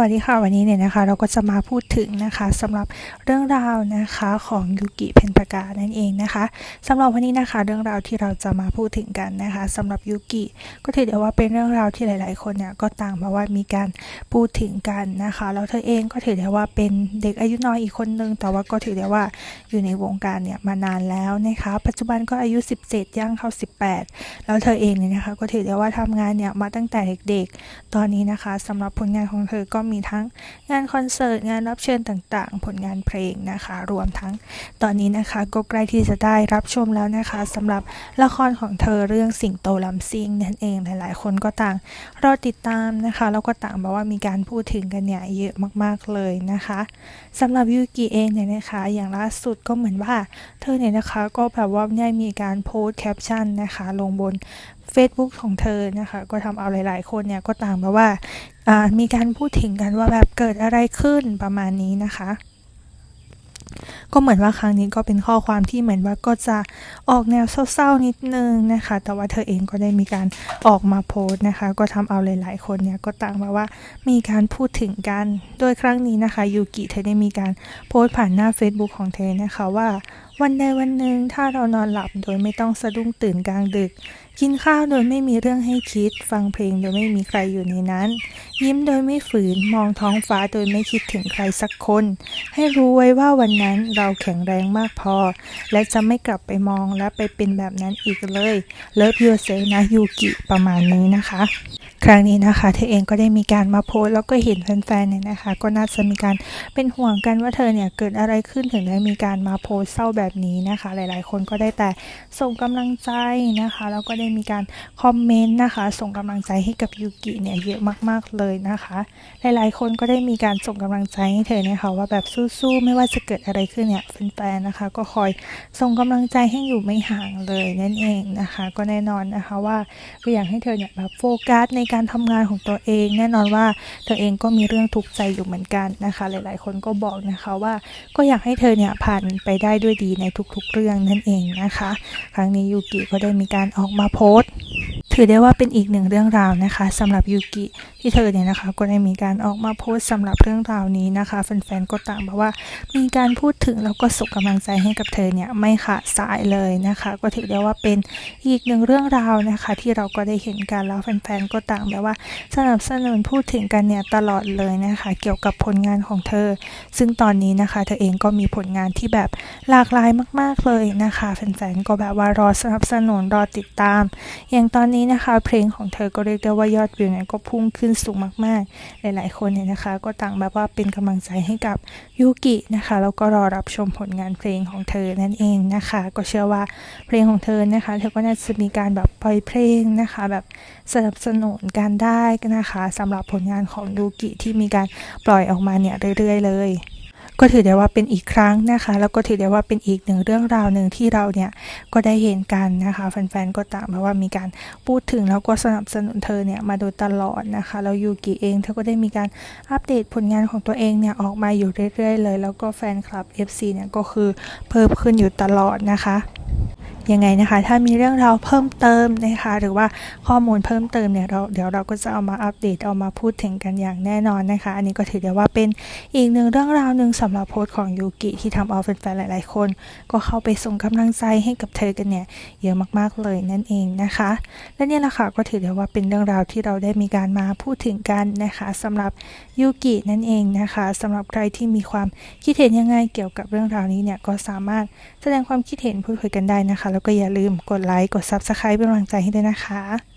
วัสดีค่ะวันนี้เนี่ยนะคะ เราก็จะมาพูดถึงนะคะสำหรับเรื่องราวนะคะของยูกิเพนปากานั่นเองนะคะสำหรับวันนี้นะคะเรื่องราวที่เราจะมาพูดถึงกันนะคะสำหรับยูกิก็ถือได้ว่าเป็นเรื่องราวที่หลาย ๆ คนเนี่ยก็ต่างมาว่ามีการพูดถึงกันนะคะแล้วเธอเองก็ถือได้ว่าเป็นเด็กอายุน้อยอีกคนนึงแต่ว่าก็ถือได้ว่าอยู่ในวงการเนี่ยมานานแล้วนะคะ ปัจจุบันก็อายุ 17 ย่างเข้า 18 แล้วเธอเองเนี่ยนะคะ ก็ถือได้ว่าทำงานเนี่ยมาตั้งแต่เด็ก ๆ ตอนนี้นะคะสำหรับผลงานของเธอก็มีทั้งงานคอนเสิร์ต งานรับเชิญต่างๆ ผลงานเพลงนะคะ รวมทั้งตอนนี้นะคะ ก็ใกล้ที่จะได้รับชมแล้วนะคะสำหรับละครของเธอเรื่องสิงโตลำซิ่งนั่นเองหลายๆ คนก็ต่างรอติดตามนะคะ แล้วก็ต่างบอกว่ามีการพูดถึงกันเนี่ยเยอะมากๆเลยนะคะสำหรับยูกิเองเนี่ยนะคะ อย่างล่าสุดก็เหมือนว่าเธอเนี่ยนะคะก็แบบว่าได้มีการโพสต์แคปชั่นนะคะ ลงบน Facebook ของเธอนะคะ ก็ทำเอาหลาย ๆ คนเนี่ยก็ต่างแบบว่าอ่า มีการพูดถึงกันว่าแบบเกิดอะไรขึ้นประมาณนี้นะคะ ก็เหมือนว่าครั้งนี้ก็เป็นข้อความที่เหมือนว่าก็จะออกแนวเศร้าๆนิดนึงนะคะ แต่ว่าเธอเองก็ได้มีการออกมาโพสต์นะคะ ก็ทำเอาหลายๆคนเนี่ยก็ต่างมาว่ามีการพูดถึงกันโดยครั้งนี้นะคะยูกิเธอได้มีการโพสต์ผ่านหน้า Facebook ของเธอนะคะว่าวันใดวันหนึ่งถ้าเรานอนหลับโดยไม่ต้องสะดุ้งตื่นกลางดึก กินข้าวโดยไม่มีเรื่องให้คิด ฟังเพลงโดยไม่มีใครอยู่ในนั้น ยิ้มโดยไม่ฝืน มองท้องฟ้าโดยไม่คิดถึงใครสักคน ให้รู้ไว้ว่าวันนั้นเราแข็งแรงมากพอ และจะไม่กลับไปมองและไปเป็นแบบนั้นอีกเลย เลิฟยูเซนะยูกิประมาณนี้นะคะ ครั้งนี้นะคะ เธอเองก็ได้มีการมาโพสแล้วก็เห็นแฟนๆเนี่ยนะคะ ก็น่าจะมีการเป็นห่วงกันว่าเธอเนี่ยเกิดอะไรขึ้นถึงได้มีการมาโพสเศร้าแบบนี้นะคะ หลาย ๆ คนก็ได้แต่ส่งกำลังใจนะคะแล้วก็ได้มีการคอมเมนต์นะคะ ส่งกำลังใจให้กับยูกิเนี่ยเยอะมากๆเลยนะคะ หลายๆ คนก็ได้มีการส่งกำลังใจให้เธอเนี่ยค่ะว่าแบบสู้ๆไม่ว่าจะเกิดอะไรขึ้นเนี่ยแฟนๆนะคะ ก็คอยส่งกำลังใจให้อยู่ไม่ห่างเลยนั่นเองนะคะ ก็แน่นอนนะคะว่าก็อยากให้เธอเนี่ยแบบโฟกัสในการทำงานของตัวเอง แน่นอนว่าเธอเองก็มีเรื่องทุกข์ใจอยู่เหมือนกันนะคะ หลายๆ คนก็บอกนะคะว่าก็อยากให้เธอเนี่ยผ่านไปได้ด้วยดีในทุกๆเรื่องนั่นเองนะคะ ครั้งนี้ยูกิก็ได้มีการออกมาโพสต์ ถือได้ว่าเป็นอีกหนึ่งเรื่องราวนะคะสำหรับยูกิที่เธอเนี่ยนะคะ ก็ได้มีการออกมาโพสต์สำหรับเรื่องราวนี้นะคะแฟนๆก็ต่างบอกว่ามีการพูดถึงแล้วก็ส่งกำลังใจให้กับเธอเนี่ยไม่ขาดสายเลยนะคะ ก็ถือได้ว่าเป็นอีกหนึ่งเรื่องราวนะคะ ที่เราก็ได้เห็นกันแล้วแฟนๆก็ต่างแบบว่าสนับสนุนพูดถึงกันเนี่ยตลอดเลยนะคะ เกี่ยวกับผลงานของเธอ ซึ่งตอนนี้นะคะเธอเองก็มีผลงานที่แบบหลากหลายมาก ๆเลยนะคะแฟนๆก็แบบว่ารอสนับสนุนรอติดตาม อย่างตอนนี้นะคะ เพลงของเธอก็เรียกได้ว่ายอดวิวเนี่ยก็พุ่งขึ้นสูงมากๆ หลายๆ คนเนี่ยนะคะ ก็ต่างแบบว่าเป็นกำลังใจให้กับยูกินะคะแล้วก็รอรับชมผลงานเพลงของเธอนั่นเองนะคะ ก็เชื่อว่าเพลงของเธอนะคะ เธอก็น่าจะมีการแบบปล่อยเพลงนะคะ แบบสนับสนุนการได้นะคะสำหรับผลงานของยูกิที่มีการปล่อยออกมาเนี่ยเรื่อย ๆ เลย ก็ถือได้ว่าเป็นอีกครั้งนะคะ แล้วก็ถือได้ว่าเป็นอีกหนึ่งเรื่องราวหนึ่งที่เราเนี่ยก็ได้เห็นกันนะคะแฟนๆก็ต่างแบบว่ามีการพูดถึงแล้วก็สนับสนุนเธอเนี่ยมาโดยตลอดนะคะแล้วยูกิเองเธอก็ได้มีการอัปเดตผลงานของตัวเองเนี่ยออกมาอยู่เรื่อยๆเลย แล้วก็แฟนคลับ FC เนี่ยก็คือเพิ่มขึ้นอยู่ตลอดนะคะ ยังไงนะคะ ถ้ามีเรื่องราวเพิ่มเติมนะคะ หรือว่าข้อมูลเพิ่มเติมเนี่ยเราเดี๋ยวเราก็จะเอามาอัปเดตเอามาพูดถึงกันอย่างแน่นอนนะคะ อันนี้ก็ถือได้ว่าเป็นอีกหนึ่งเรื่องราวหนึ่งสำหรับโพสต์ของยูกิที่ทำเอาแฟนๆหลาย ๆ คน ก็เข้าไปส่งกำลังใจให้กับเธอกันเนี่ยเยอะมากๆเลยนั่นเองนะคะ และเนี่ยแหละค่ะก็ถือได้ว่าเป็นเรื่องราวที่เราได้มีการมาพูดถึงกันนะคะสำหรับยูกินั่นเองนะคะสำหรับใครที่มีความคิดเห็นยังไงเกี่ยวกับเรื่องราวนี้เนี่ยก็สามารถแสดงความคิดเห็นพูดคุยกันได้นะคะแล้วก็อย่าลืมกดไลค์กด Subscribe เป็นกำลังใจให้ด้วยนะคะ